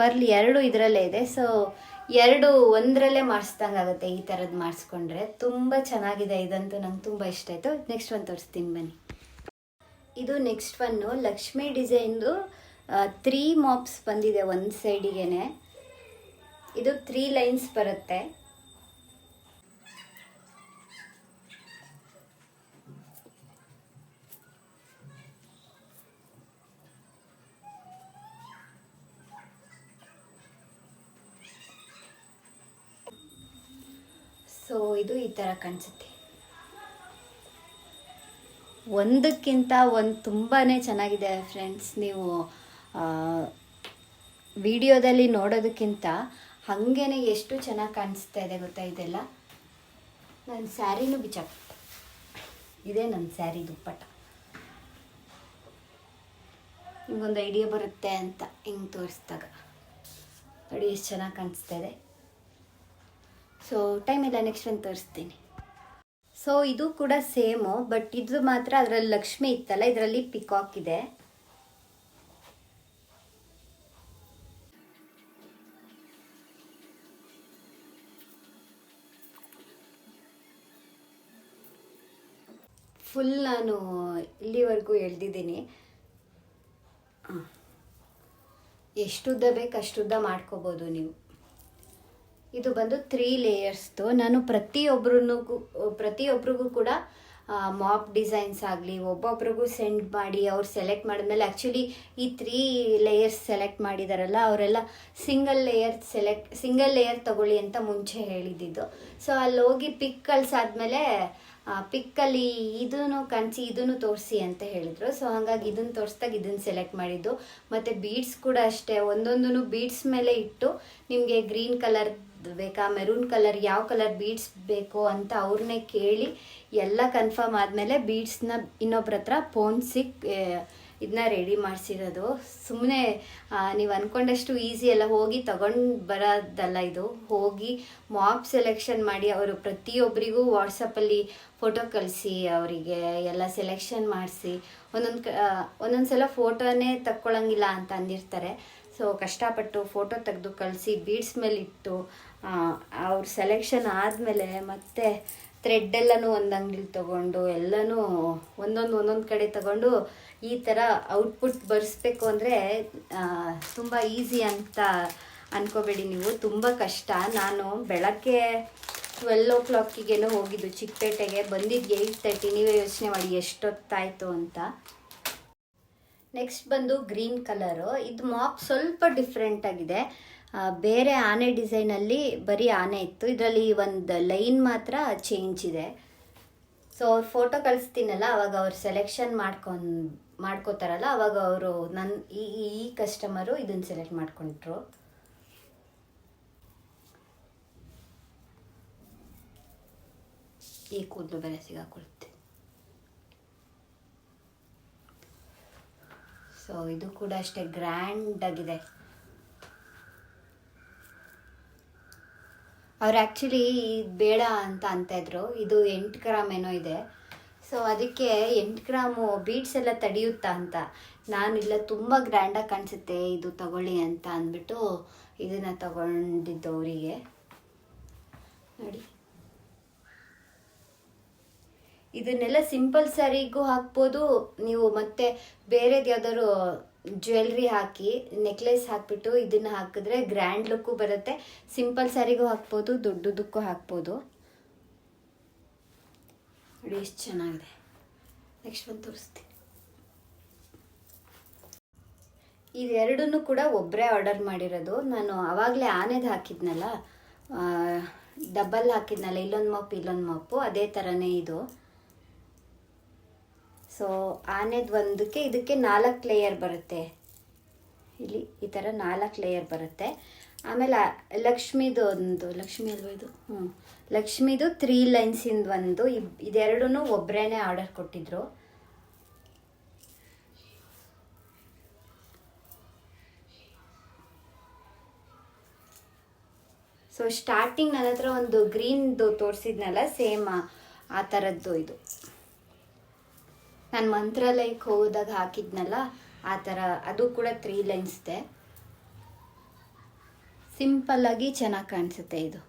Speaker 1: ಪರ್ಲ್ ಎರಡು ಇದರಲ್ಲೇ ಇದೆ. ಸೊ ಎರಡು ಒಂದರಲ್ಲೇ ಆಗುತ್ತೆ ಈ ಥರದ್ದು ಮಾಡಿಸ್ಕೊಂಡ್ರೆ. ತುಂಬ ಚೆನ್ನಾಗಿದೆ ಇದಂತೂ ನಂಗೆ ತುಂಬ ಇಷ್ಟ ಆಯಿತು. ನೆಕ್ಸ್ಟ್ ಒಂದು ತೋರಿಸ್ತೀನಿ ಬನ್ನಿ. ಇದು ನೆಕ್ಸ್ಟ್ ಒನ್ನು ಲಕ್ಷ್ಮಿ ಡಿಸೈನ್ದು ತ್ರೀ ಮಾಪ್ಸ್ ಬಂದಿದೆ ಒಂದು ಸೈಡಿಗೆ ಇದು ತ್ರೀ ಲೈನ್ಸ್ ಬರುತ್ತೆ. ಸೊ ಇದು ಈ ಥರ ಕಾಣಿಸುತ್ತೆ. ಒಂದಕ್ಕಿಂತ ಒಂದು ತುಂಬಾ ಚೆನ್ನಾಗಿದೆ ಫ್ರೆಂಡ್ಸ್ ನೀವು ವಿಡಿಯೋದಲ್ಲಿ ನೋಡೋದಕ್ಕಿಂತ ಹಾಗೇನೆ ಎಷ್ಟು ಚೆನ್ನಾಗಿ ಕಾಣಿಸ್ತಾ ಇದೆ ಗೊತ್ತಾ ಇದೆಲ್ಲ? ನನ್ನ ಸ್ಯಾರಿನೂ ಬಿಚ್ಚಾಕ್ ಇದೇ ನನ್ನ ಸ್ಯಾರಿ ದುಪ್ಪಟ್ಟ. ನಿಮ್ಗೊಂದು ಐಡಿಯಾ ಬರುತ್ತೆ ಅಂತ ಹಿಂಗೆ ತೋರಿಸ್ದಾಗ. ನೋಡಿ ಎಷ್ಟು ಚೆನ್ನಾಗಿ ಕಾಣಿಸ್ತಾ ಇದೆ. ಸೊ ಟೈಮ್ ಇಲ್ಲ ನೆಕ್ಸ್ಟ್ ಒಂದು ತೋರಿಸ್ತೀನಿ. ಸೊ ಇದು ಕೂಡ ಸೇಮು ಬಟ್ ಇದು ಮಾತ್ರ ಅದರಲ್ಲಿ ಲಕ್ಷ್ಮಿ ಇತ್ತಲ್ಲ, ಇದರಲ್ಲಿ ಪಿಕಾಕ್ ಇದೆ. ಫುಲ್ ನಾನು ಇಲ್ಲಿವರೆಗೂ ಎಳ್ದಿದ್ದೀನಿ. ಎಷ್ಟುದ್ದ ಬೇಕು ಅಷ್ಟುದ್ದ ಮಾಡ್ಕೋಬೋದು ನೀವು. ಇದು ಬಂದು ತ್ರೀ ಲೇಯರ್ಸ್ದು ನಾನು ಪ್ರತಿಯೊಬ್ಬರನ್ನೂ ಪ್ರತಿಯೊಬ್ಬರಿಗೂ ಕೂಡ ಮಾಪ್ ಡಿಸೈನ್ಸ್ ಆಗಲಿ, ಒಬ್ಬೊಬ್ರಿಗೂ ಸೆಂಡ್ ಮಾಡಿ, ಅವ್ರು ಸೆಲೆಕ್ಟ್ ಮಾಡಿದ್ಮೇಲೆ ಆ್ಯಕ್ಚುಲಿ ಈ ತ್ರೀ ಲೇಯರ್ಸ್ ಸೆಲೆಕ್ಟ್ ಮಾಡಿದಾರಲ್ಲ, ಅವರೆಲ್ಲ single layer select single layer ತಗೊಳ್ಳಿ ಅಂತ ಮುಂಚೆ ಹೇಳಿದ್ದಿದ್ದು. ಸೊ ಅಲ್ಲಿ ಹೋಗಿ ಪಿಕ್ ಕಳ್ಸಾದ್ಮೇಲೆ ಪಿಕ್ಕಲ್ಲಿ ಇದನ್ನು ಕಂಚಿ, ಇದನ್ನು ತೋರಿಸಿ ಅಂತ ಹೇಳಿದ್ರು. ಸೊ ಹಾಗಾಗಿ ಇದನ್ನು ತೋರಿಸ್ದಾಗ ಇದನ್ನು ಸೆಲೆಕ್ಟ್ ಮಾಡಿದ್ದು. ಮತ್ತು ಬೀಡ್ಸ್ ಕೂಡ ಅಷ್ಟೇ. ಒಂದೊಂದನ್ನು ಬೀಡ್ಸ್ ಮೇಲೆ ಇಟ್ಟು ನಿಮಗೆ ಗ್ರೀನ್ ಕಲರ್ ಬೇಕಾ ಮೆರೂನ್ ಕಲರ್ ಯಾವ ಕಲರ್ ಬೀಡ್ಸ್ ಬೇಕು ಅಂತ ಅವ್ರನ್ನೇ ಕೇಳಿ ಎಲ್ಲ ಕನ್ಫರ್ಮ್ ಆದಮೇಲೆ ಬೀಡ್ಸ್ನ ಇನ್ನೊಬ್ರ ಹತ್ರ ಪೋನ್ಸಿ ಇದನ್ನ ರೆಡಿ ಮಾಡಿಸಿರೋದು. ಸುಮ್ಮನೆ ನೀವು ಅಂದ್ಕೊಂಡಷ್ಟು ಈಸಿ ಎಲ್ಲ ಹೋಗಿ ತಗೊಂಡು ಬರೋದಲ್ಲ ಇದು. ಹೋಗಿ ಮಾಪ್ ಸೆಲೆಕ್ಷನ್ ಮಾಡಿ ಅವರು ಪ್ರತಿಯೊಬ್ಬರಿಗೂ ವಾಟ್ಸಪ್ಪಲ್ಲಿ ಫೋಟೋ ಕಳಿಸಿ, ಅವರಿಗೆ ಎಲ್ಲ ಸೆಲೆಕ್ಷನ್ ಮಾಡಿಸಿ. ಒಂದೊಂದು ಒಂದೊಂದು ಸಲ ಫೋಟೋನೇ ತಕ್ಕೊಳ್ಳಂಗಿಲ್ಲ ಅಂತ ಅಂದಿರ್ತಾರೆ. ಸೊ ಕಷ್ಟಪಟ್ಟು ಫೋಟೋ ತೆಗೆದು ಕಳಿಸಿ ಬೀಡ್ಸ್ ಮೇಲೆ ಇಟ್ಟು ಅವ್ರ ಸೆಲೆಕ್ಷನ್ ಆದಮೇಲೆ ಮತ್ತೆ ಥ್ರೆಡ್ ಎಲ್ಲನೂ ಒಂದು ಅಂಗಡಿಲಿ ತೊಗೊಂಡು, ಎಲ್ಲನೂ ಒಂದೊಂದು ಒಂದೊಂದು ಕಡೆ ತಗೊಂಡು ಈ ಥರ ಔಟ್ಪುಟ್ ಬರೆಸ್ಬೇಕು ಅಂದರೆ ತುಂಬ ಈಸಿ ಅಂತ ಅನ್ಕೋಬೇಡಿ ನೀವು. ತುಂಬ ಕಷ್ಟ. ನಾನು ಬೆಳಗ್ಗೆ ಟ್ವೆಲ್ ಓ ಕ್ಲಾಕಿಗೇನೋ ಹೋಗಿದ್ದು ಚಿಕ್ಕಪೇಟೆಗೆ ಬಂದಿದ್ದು ಏಯ್ಟ್ ತರ್ಟಿ ನೀವೇ ಯೋಚನೆ ಮಾಡಿ ಎಷ್ಟೊತ್ತಾಯಿತು ಅಂತ. ನೆಕ್ಸ್ಟ್ ಬಂದು ಗ್ರೀನ್ ಕಲರು ಇದು ಮಾಪ್ ಸ್ವಲ್ಪ ಡಿಫ್ರೆಂಟ್ ಆಗಿದೆ. ಬೇರೆ ಆನೆ ಡಿಸೈನಲ್ಲಿ ಬರೀ ಆನೆ ಇತ್ತು. ಇದರಲ್ಲಿ ಒಂದು ಲೈನ್ ಮಾತ್ರ ಚೇಂಜ್ ಇದೆ. ಸೊ ಅವ್ರು ಫೋಟೋ ಕಳಿಸ್ತೀನಲ್ಲ, ಅವಾಗ ಅವ್ರು ಸೆಲೆಕ್ಷನ್ ಮಾಡ್ಕೊಂಡು ಮಾಡ್ಕೋತಾರಲ್ಲ, ಅವಾಗ ಅವರು ನನ್ನ ಈ ಈ ಕಸ್ಟಮರು ಇದನ್ನು ಸೆಲೆಕ್ಟ್ ಮಾಡ್ಕೊಂಡ್ರು. ಈ ಕೂದಲು ಬೆಲೆ ಸಿಗಾಕೊಳುತ್ತೆ ಸೊ ಇದು ಕೂಡ ಅಷ್ಟೇ ಗ್ರ್ಯಾಂಡ್ ಆಗಿದೆ. ಅವ್ರು ಆ್ಯಕ್ಚುಲಿ ಬೇಡ ಅಂತ ಅಂತ ಇದ್ರು. ಇದು ಎಂಟು ಗ್ರಾಮ್ ಏನೋ ಇದೆ. ಸೊ ಅದಕ್ಕೆ ಎಂಟು ಗ್ರಾಮು ಬೀಡ್ಸ್ ಎಲ್ಲ ತಡೆಯುತ್ತಾ ಅಂತ. ನಾನು ಇಲ್ಲ, ತುಂಬ ಗ್ರ್ಯಾಂಡಾಗಿ ಕಾಣಿಸುತ್ತೆ, ಇದು ತಗೊಳ್ಳಿ ಅಂತ ಅಂದ್ಬಿಟ್ಟು ಇದನ್ನು ತಗೊಂಡಿದ್ದು ಅವರಿಗೆ ನೋಡಿ. ಇದನ್ನೆಲ್ಲ ಸಿಂಪಲ್ ಸ್ಯಾರಿಗೂ ಹಾಕ್ಬೋದು. ನೀವು ಮತ್ತೆ ಬೇರೆದು ಯಾವ್ದಾದ್ರು ಜ್ಯುವೆಲ್ರಿ ಹಾಕಿ ನೆಕ್ಲೆಸ್ ಹಾಕ್ಬಿಟ್ಟು ಇದನ್ನು ಹಾಕಿದ್ರೆ ಗ್ರ್ಯಾಂಡ್ ಲುಕ್ಕು ಬರುತ್ತೆ. ಸಿಂಪಲ್ ಸ್ಯಾರಿಗೂ ಹಾಕ್ಬೋದು, ದೊಡ್ಡದಕ್ಕೂ ಹಾಕ್ಬೋದು. ನೋಡಿ ಎಷ್ಟು ಚೆನ್ನಾಗಿದೆ. ನೆಕ್ಸ್ಟ್ ಒಂದು ತೋರಿಸ್ತೀನಿ. ಇದೆರಡನ್ನೂ ಕೂಡ ಒಬ್ಬರೇ ಆರ್ಡರ್ ಮಾಡಿರೋದು. ನಾನು ಆವಾಗಲೇ ಆನೆದು ಹಾಕಿದ್ನಲ್ಲ ಡಬ್ಬಲ್ ಹಾಕಿದ್ನಲ್ಲ, ಇಲ್ಲೊಂದು ಮಾಪ್, ಇಲ್ಲೊಂದು ಮಾಪು, ಅದೇ ಥರನೇ ಇದು. ಸೊ ಆನೆದು ಒಂದಕ್ಕೆ ಇದಕ್ಕೆ ನಾಲ್ಕು ಲೇಯರ್ ಬರುತ್ತೆ. ಇಲ್ಲಿ ಈ ಥರ ನಾಲ್ಕು ಲೇಯರ್ ಬರುತ್ತೆ. ಆಮೇಲೆ ಲಕ್ಷ್ಮಿದು ಒಂದು, ಲಕ್ಷ್ಮಿ ಅಲ್ವ ಇದು? ಹ್ಞೂ ಲಕ್ಷ್ಮಿದು ತ್ರೀ ಲೈನ್ಸಿಂದ ಒಂದು ಇದೆರಡೂ ಒಬ್ಬರೇ ಆರ್ಡರ್ ಕೊಟ್ಟಿದ್ರು. ಸೊ ಸ್ಟಾರ್ಟಿಂಗ್ ನನ್ನ ಹತ್ರ ಒಂದು ಗ್ರೀನ್ದು ತೋರಿಸಿದ್ನಲ್ಲ ಸೇಮ್ ಆ ಥರದ್ದು ಇದು. ನಾನು ಮಂತ್ರಾಲಯಕ್ಕೆ ಹೋದಾಗ ಹಾಕಿದ್ನಲ್ಲ, ಆ ಥರ ಅದು ಕೂಡ ತ್ರೀ ಲೈನ್ಸ್ದೆ ಸಿಂಪಲ್ ಆಗಿ ಚೆನ್ನಾಗಿ ಕಾಣಿಸುತ್ತೆ ಇದು.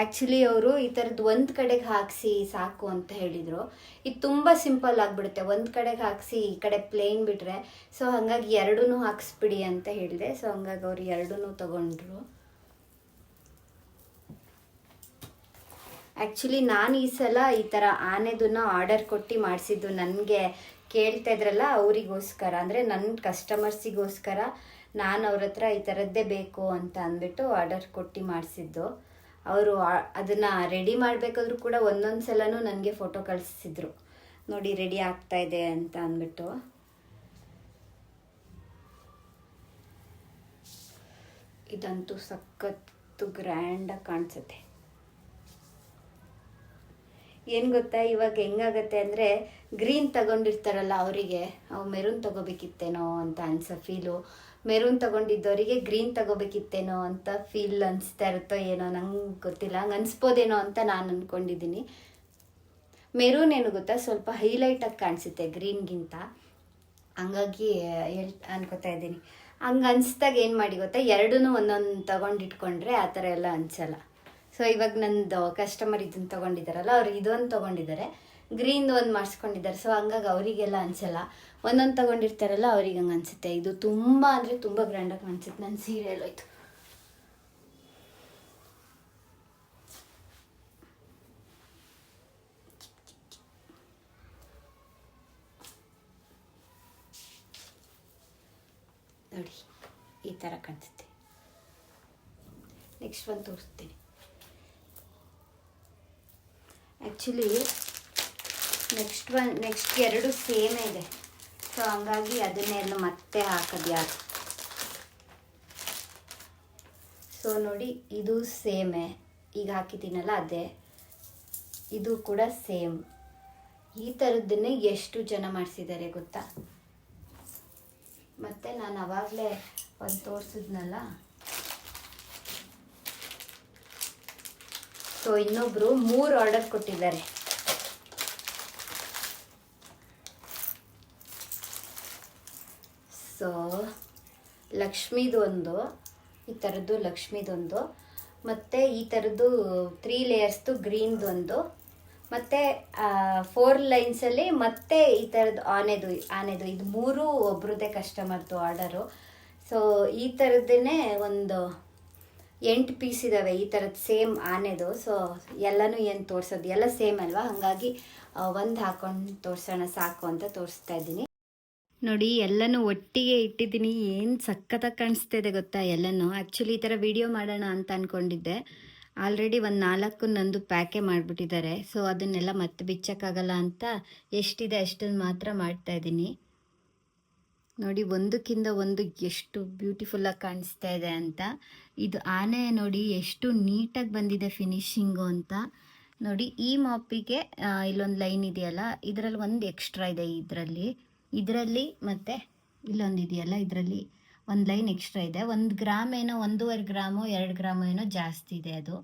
Speaker 1: ಆ್ಯಕ್ಚುಲಿ ಅವರು ಈ ಥರದ್ದು ಒಂದು ಕಡೆಗೆ ಹಾಕಿಸಿ ಸಾಕು ಅಂತ ಹೇಳಿದರು. ಇದು ತುಂಬ ಸಿಂಪಲ್ ಆಗಿಬಿಡುತ್ತೆ. ಒಂದು ಕಡೆಗೆ ಹಾಕಿಸಿ ಈ ಕಡೆ ಪ್ಲೇನ್ ಬಿಟ್ಟರೆ ಸೊ ಹಾಗಾಗಿ ಎರಡೂ ಹಾಕ್ಸ್ಬಿಡಿ ಅಂತ ಹೇಳಿದೆ. ಸೊ ಹಂಗಾಗಿ ಅವ್ರು ಎರಡೂ ತಗೊಂಡ್ರು. ಆ್ಯಕ್ಚುಲಿ ನಾನು ಈ ಸಲ ಈ ಥರ ಆನೆದನ್ನ ಆರ್ಡರ್ ಕೊಟ್ಟು ಮಾಡಿಸಿದ್ದು ನನಗೆ ಕೇಳ್ತಾ ಇದ್ರಲ್ಲ, ಅವರಿಗೋಸ್ಕರ. ಅಂದರೆ ನನ್ನ ಕಸ್ಟಮರ್ಸಿಗೋಸ್ಕರ ನಾನು ಅವ್ರ ಹತ್ರ ಈ ಥರದ್ದೇ ಬೇಕು ಅಂತ ಅಂದ್ಬಿಟ್ಟು ಆರ್ಡರ್ ಕೊಟ್ಟು ಮಾಡಿಸಿದ್ದು. ಅವರು ಅದನ್ನು ರೆಡಿ ಮಾಡಬೇಕಾದ್ರೂ ಕೂಡ ಒಂದೊಂದು ಸಲನೂ ನನಗೆ ಫೋಟೋ ಕಳಿಸಿದ್ರು. ನೋಡಿ ರೆಡಿ ಆಗ್ತಾ ಇದೆ ಅಂತ ಅಂದ್ಬಿಟ್ಟು. ಇದಂತೂ ಸಖತ್ತು ಗ್ರ್ಯಾಂಡಾಗಿ ಕಾಣಿಸುತ್ತೆ. ಏನು ಗೊತ್ತಾ, ಇವಾಗ ಹೆಂಗಾಗತ್ತೆ ಅಂದರೆ ಗ್ರೀನ್ ತಗೊಂಡಿರ್ತಾರಲ್ಲ ಅವರಿಗೆ, ಅವು ಮೆರೂನ್ ತಗೋಬೇಕಿತ್ತೇನೋ ಅಂತ ಅನ್ಸೋ ಫೀಲು ಮೆರೂನ್ ತಗೊಂಡಿದ್ದವರಿಗೆ ಗ್ರೀನ್ ತಗೋಬೇಕಿತ್ತೇನೋ ಅಂತ ಫೀಲ್ ಅನಿಸ್ತಾ ಇರುತ್ತೋ ಏನೋ ನಂಗೆ ಗೊತ್ತಿಲ್ಲ, ಹಂಗೆ ಅನಿಸ್ಬೋದೇನೋ ಅಂತ ನಾನು ಅಂದ್ಕೊಂಡಿದ್ದೀನಿ ಮೆರೂನ್ ಏನು ಗೊತ್ತಾ, ಸ್ವಲ್ಪ ಹೈಲೈಟಾಗಿ ಕಾಣಿಸುತ್ತೆ ಗ್ರೀನ್ಗಿಂತ. ಹಂಗಾಗಿ ಹೇಳ್, ಅನ್ಕೋತಾ ಇದ್ದೀನಿ. ಹಂಗೆ ಅನಿಸ್ದಾಗ ಏನು ಮಾಡಿ ಗೊತ್ತಾ ಎರಡೂ ಒಂದೊಂದು ತಗೊಂಡಿಟ್ಕೊಂಡ್ರೆ ಆ ಥರ ಎಲ್ಲ ಅನ್ಸಲ್ಲ. ಸೊ, ಇವಾಗ ನಂದು ಕಸ್ಟಮರ್ ಇದನ್ನು ತೊಗೊಂಡಿದ್ದಾರಲ್ಲ ಅವ್ರು ಇದೊಂದು ತೊಗೊಂಡಿದ್ದಾರೆ ಗ್ರೀನ್ದು ಒಂದು ಮಾಡಿಸ್ಕೊಂಡಿದ್ದಾರೆ ಸೊ, ಹಂಗಾಗಿ ಅವರಿಗೆಲ್ಲ ಅನ್ಸಲ್ಲ. ಒಂದೊಂದು ತಗೊಂಡಿರ್ತಾರಲ್ಲ, ಅವ್ರಿಗೆ ಹಂಗೆ ಅನ್ಸುತ್ತೆ. ಇದು ತುಂಬ ಅಂದರೆ ತುಂಬ ಗ್ರ್ಯಾಂಡಾಗಿ ಕಾಣಿಸುತ್ತೆ ನನ್ನ ಸೀರೆ ಎಲ್ಲೋಯ್ತು. ನೋಡಿ, ಈ ಥರ ಕಾಣಿಸುತ್ತೆ. ನೆಕ್ಸ್ಟ್ ಒಂದು ತೋರಿಸ್ತೀನಿ. ಆ್ಯಕ್ಚುಲಿ ನೆಕ್ಸ್ಟ್ ಒನ್ ನೆಕ್ಸ್ಟ್ ಎರಡು ಸೇಮೇ ಇದೆ. ಸೊ ಹಂಗಾಗಿ ಅದನ್ನೆಲ್ಲ ಮತ್ತೆ ಹಾಕೋದು ಯಾರು? ಸೊ ನೋಡಿ, ಇದು ಸೇಮೆ. ಈಗ ಹಾಕಿದ್ದೀನಲ್ಲ ಅದೇ. ಇದು ಕೂಡ ಸೇಮ್. ಈ ಥರದ್ದನ್ನೇ ಎಷ್ಟು ಜನ ಮಾಡಿಸಿದ್ದಾರೆ ಗೊತ್ತಾ? ಮತ್ತೆ ನಾನು ಅವಾಗಲೇ ಒಂದು ತೋರಿಸಿದ್ನಲ್ಲ? ಸೊ ಇನ್ನೊಬ್ಬರು ಮೂರು ಆರ್ಡರ್ ಕೊಟ್ಟಿದ್ದಾರೆ ಸೊ ಲಕ್ಷ್ಮೀದು ಒಂದು ಈ ಥರದ್ದು ಲಕ್ಷ್ಮೀದೊಂದು, ಮತ್ತು ಈ ಥರದ್ದು ತ್ರೀ ಲೇಯರ್ಸ್ದು ಗ್ರೀನ್ದೊಂದು, ಮತ್ತು ಫೋರ್ ಲೈನ್ಸಲ್ಲಿ ಮತ್ತೆ ಈ ಥರದ್ದು ಆನೆದು ಆನೆದು, ಇದು ಮೂರು ಒಬ್ರದ್ದೇ ಕಸ್ಟಮರ್ದು ಆರ್ಡರು ಸೊ ಈ ಥರದ್ದೇ ಒಂದು ಎಂಟು ಪೀಸ್ ಇದ್ದಾವೆ ಈ ಥರದ್ದು ಸೇಮ್ ಆನೆದು. ಸೊ ಎಲ್ಲನೂ ಏನು ತೋರಿಸೋದು? ಎಲ್ಲ ಸೇಮ್ ಅಲ್ವಾ? ಹಾಗಾಗಿ ಒಂದು ಹಾಕೊಂಡು ತೋರಿಸೋಣ ಸಾಕು ಅಂತ ತೋರಿಸ್ತಾ ಇದ್ದೀನಿ. ನೋಡಿ, ಎಲ್ಲನೂ ಒಟ್ಟಿಗೆ ಇಟ್ಟಿದ್ದೀನಿ. ಏನು ಸಖತ್ತಾಗಿ ಕಾಣಿಸ್ತಾ ಇದೆ ಗೊತ್ತಾ ಎಲ್ಲನೂ? ಆ್ಯಕ್ಚುಲಿ ಈ ಥರ ವಿಡಿಯೋ ಮಾಡೋಣ ಅಂತ ಅಂದ್ಕೊಂಡಿದ್ದೆ ಆಲ್ರೆಡಿ ಒಂದು ನಾಲ್ಕು ನಂದು ಪ್ಯಾಕೆ ಮಾಡಿಬಿಟ್ಟಿದ್ದಾರೆ. ಸೊ ಅದನ್ನೆಲ್ಲ ಮತ್ತೆ ಬಿಚ್ಚಕ್ಕಾಗಲ್ಲ ಅಂತ ಎಷ್ಟಿದೆ ಅಷ್ಟನ್ನು ಮಾತ್ರ ಮಾಡ್ತಾ ಇದ್ದೀನಿ. ನೋಡಿ, ಒಂದಕ್ಕಿಂತ ಒಂದು ಎಷ್ಟು ಬ್ಯೂಟಿಫುಲ್ಲಾಗಿ ಕಾಣಿಸ್ತಾ ಇದೆ ಅಂತ. ಇದು ಆನೆ ನೋಡಿ, ಎಷ್ಟು ನೀಟಾಗಿ ಬಂದಿದೆ ಫಿನಿಶಿಂಗು ಅಂತ. ನೋಡಿ, ಈ ಮಾಪಿಗೆ ಇಲ್ಲೊಂದು ಲೈನ್ ಇದೆಯಲ್ಲ, ಇದರಲ್ಲಿ ಒಂದು ಎಕ್ಸ್ಟ್ರಾ ಇದೆ ಇದರಲ್ಲಿ. ಇದರಲ್ಲಿ ಮತ್ತು ಇಲ್ಲೊಂದು ಇದೆಯಲ್ಲ, ಇದರಲ್ಲಿ ಒಂದು ಲೈನ್ ಎಕ್ಸ್ಟ್ರಾ ಇದೆ. ಒಂದು ಗ್ರಾಮ್ ಏನೋ, ಒಂದೂವರೆ ಗ್ರಾಮು, ಎರಡು ಗ್ರಾಮು ಏನೋ ಜಾಸ್ತಿ ಇದೆ ಅದು.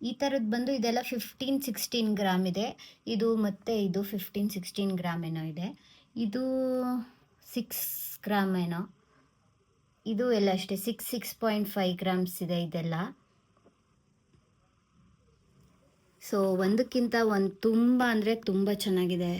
Speaker 1: ಈ ಥರದ್ದು ಬಂದು ಇದೆಲ್ಲ ಫಿಫ್ಟೀನ್ ಸಿಕ್ಸ್ಟೀನ್ ಗ್ರಾಮ್ ಇದೆ. ಇದು ಮತ್ತು ಇದು ಫಿಫ್ಟೀನ್ ಸಿಕ್ಸ್ಟೀನ್ ಗ್ರಾಮ್ ಏನೋ ಇದೆ. ಇದು ಸಿಕ್ಸ್ ಗ್ರಾಮ್ ಏನೋ. ಇದು ಎಲ್ಲ ಅಷ್ಟೇ six six point five grams ಇದೆ ಇದೆಲ್ಲ. ಸೊ ಒಂದಕ್ಕಿಂತ ಒಂದು ತುಂಬ ಅಂದರೆ ತುಂಬ ಚೆನ್ನಾಗಿದೆ.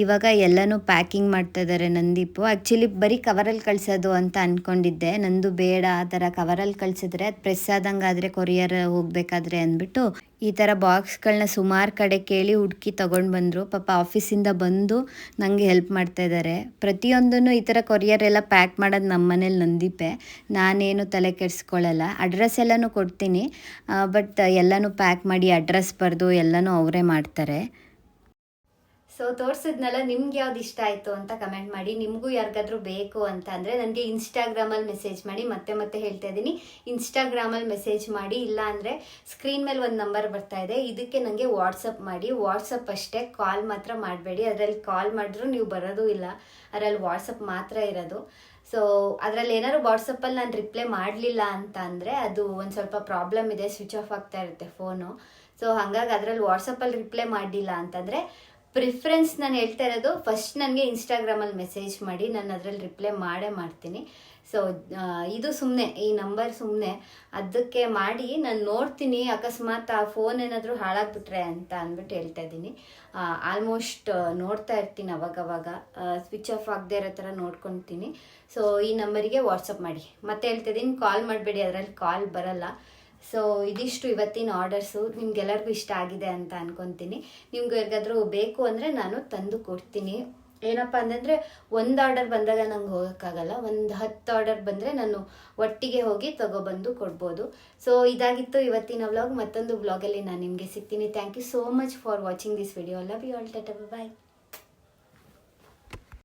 Speaker 1: ಇವಾಗ ಎಲ್ಲನೂ ಪ್ಯಾಕಿಂಗ್ ಮಾಡ್ತಾ ಇದ್ದಾರೆ ನಂದೀಪು. ಆ್ಯಕ್ಚುಲಿ ಬರೀ ಕವರಲ್ಲಿ ಕಳಿಸೋದು ಅಂತ ಅಂದ್ಕೊಂಡಿದ್ದೆ ನಂದು ಬೇಡ, ಆ ಥರ ಕವರಲ್ಲಿ ಕಳಿಸಿದ್ರೆ ಅದು ಪ್ರೆಸ್ ಆದಂಗೆ ಆದರೆ ಕೊರಿಯರ್ ಹೋಗಬೇಕಾದ್ರೆ ಅಂದ್ಬಿಟ್ಟು ಈ ಥರ ಬಾಕ್ಸ್ಗಳನ್ನ ಸುಮಾರು ಕಡೆ ಕೇಳಿ ಹುಡುಕಿ ತೊಗೊಂಡು ಬಂದರು. ಪಾಪ ಆಫೀಸಿಂದ ಬಂದು ನನಗೆ ಹೆಲ್ಪ್ ಮಾಡ್ತಾ ಇದ್ದಾರೆ ಪ್ರತಿಯೊಂದನ್ನು ಈ ಥರ ಕೊರಿಯರ್ ಎಲ್ಲ ಪ್ಯಾಕ್ ಮಾಡೋದು ನಮ್ಮ ಮನೇಲಿ ನಂದೀಪೆ. ನಾನೇನು ತಲೆ ಕೆಡಿಸ್ಕೊಳ್ಳಲ್ಲ ಅಡ್ರೆಸ್ ಎಲ್ಲನೂ ಕೊಡ್ತೀನಿ. ಬಟ್ ಎಲ್ಲನೂ ಪ್ಯಾಕ್ ಮಾಡಿ ಅಡ್ರೆಸ್ ಬರೆದು ಎಲ್ಲನೂ ಅವರೇ ಮಾಡ್ತಾರೆ. ಸೊ ತೋರಿಸಿದ್ನಲ್ಲ, ನಿಮ್ಗೆ ಯಾವ್ದು ಇಷ್ಟ ಆಯಿತು ಅಂತ ಕಮೆಂಟ್ ಮಾಡಿ, ನಿಮಗೂ ಯಾರಿಗಾದ್ರೂ ಬೇಕು ಅಂತ ಅಂದರೆ ನನಗೆ ಇನ್ಸ್ಟಾಗ್ರಾಮಲ್ಲಿ ಮೆಸೇಜ್ ಮಾಡಿ, ಮತ್ತೆ ಮತ್ತೆ ಹೇಳ್ತಾ ಇದ್ದೀನಿ. ಇನ್ಸ್ಟಾಗ್ರಾಮಲ್ಲಿ ಮೆಸೇಜ್ ಮಾಡಿ, ಇಲ್ಲ ಅಂದರೆ ಸ್ಕ್ರೀನ್ ಮೇಲೆ ಒಂದು ನಂಬರ್ ಬರ್ತಾ ಇದೆ. ಇದಕ್ಕೆ ನನಗೆ ವಾಟ್ಸಪ್ ಮಾಡಿ. ವಾಟ್ಸಪ್ ಅಷ್ಟೇ ಕಾಲ್ ಮಾತ್ರ ಮಾಡಬೇಡಿ. ಅದರಲ್ಲಿ ಕಾಲ್ ಮಾಡಿದ್ರು ನೀವು ಬರೋದು ಇಲ್ಲ. ಅದರಲ್ಲಿ ವಾಟ್ಸಪ್ ಮಾತ್ರ ಇರೋದು. ಸೊ ಅದರಲ್ಲಿ ಏನಾದ್ರು ವಾಟ್ಸಪ್ಪಲ್ಲಿ ನಾನು ರಿಪ್ಲೈ ಮಾಡಲಿಲ್ಲ ಅಂತ ಅಂದರೆ ಅದು ಒಂದು ಸ್ವಲ್ಪ ಪ್ರಾಬ್ಲಮ್ ಇದೆ. ಸ್ವಿಚ್ ಆಫ್ ಆಗ್ತಾ ಇರುತ್ತೆ ಫೋನು ಸೊ ಹಾಗಾಗಿ ಅದರಲ್ಲಿ ವಾಟ್ಸಪ್ಪಲ್ಲಿ ರಿಪ್ಲೈ ಮಾಡಲಿಲ್ಲ ಅಂತಂದರೆ ಪ್ರಿಫರೆನ್ಸ್ ನಾನು ಹೇಳ್ತಾ ಇರೋದು ಫಸ್ಟ್ ನನಗೆ ಇನ್ಸ್ಟಾಗ್ರಾಮಲ್ಲಿ ಮೆಸೇಜ್ ಮಾಡಿ, ನಾನು ಅದರಲ್ಲಿ ರಿಪ್ಲೈ ಮಾಡೇ ಮಾಡ್ತೀನಿ. ಸೊ ಇದು ಸುಮ್ಮನೆ ಈ ನಂಬರ್ ಸುಮ್ಮನೆ ಅದಕ್ಕೆ ಮಾಡಿ, ನಾನು ನೋಡ್ತೀನಿ, ಅಕಸ್ಮಾತ್ ಆ ಫೋನ್ ಏನಾದರೂ ಹಾಳಾಗ್ಬಿಟ್ರೆ ಅಂತ ಅಂದ್ಬಿಟ್ಟು ಹೇಳ್ತಾ ಇದ್ದೀನಿ. ಆಲ್ಮೋಸ್ಟ್ ನೋಡ್ತಾ ಇರ್ತೀನಿ ಅವಾಗವಾಗ. ಸ್ವಿಚ್ ಆಫ್ ಆಗದೆ ಇರೋ ಥರ ನೋಡ್ಕೊತೀನಿ. ಸೊ ಈ ನಂಬರಿಗೆ ವಾಟ್ಸಪ್ ಮಾಡಿ. ಮತ್ತೆ ಹೇಳ್ತಾ ಇದ್ದೀನಿ ಕಾಲ್ ಮಾಡಬೇಡಿ, ಅದರಲ್ಲಿ ಕಾಲ್ ಬರಲ್ಲ. ಸೊ ಇದಿಷ್ಟು ಇವತ್ತಿನ ಆರ್ಡರ್ಸು ನಿಮ್ಗೆಲ್ಲರಿಗೂ ಇಷ್ಟ ಆಗಿದೆ ಅಂತ ಅನ್ಕೊತೀನಿ. ನಿಮ್ಗೆ ಯಾರಿಗಾದ್ರೂ ಬೇಕು ಅಂದರೆ ನಾನು ತಂದು ಕೊಡ್ತೀನಿ. ಏನಪ್ಪ ಅಂತಂದರೆ, ಒಂದು ಆರ್ಡರ್ ಬಂದಾಗ ನಂಗೆ ಹೋಗೋಕ್ಕಾಗಲ್ಲ. ಒಂದು ಹತ್ತು ಆರ್ಡರ್ ಬಂದರೆ ನಾನು ಒಟ್ಟಿಗೆ ಹೋಗಿ ತಗೊಬಂದು ಕೊಡ್ಬೋದು. ಸೊ ಇದಾಗಿತ್ತು ಇವತ್ತಿನ ವ್ಲಾಗ್ ಮತ್ತೊಂದು ವ್ಲಾಗಲ್ಲಿ ನಾನು ನಿಮಗೆ ಸಿಗ್ತೀನಿ. Thank you so much for watching this video love you all ta ta bye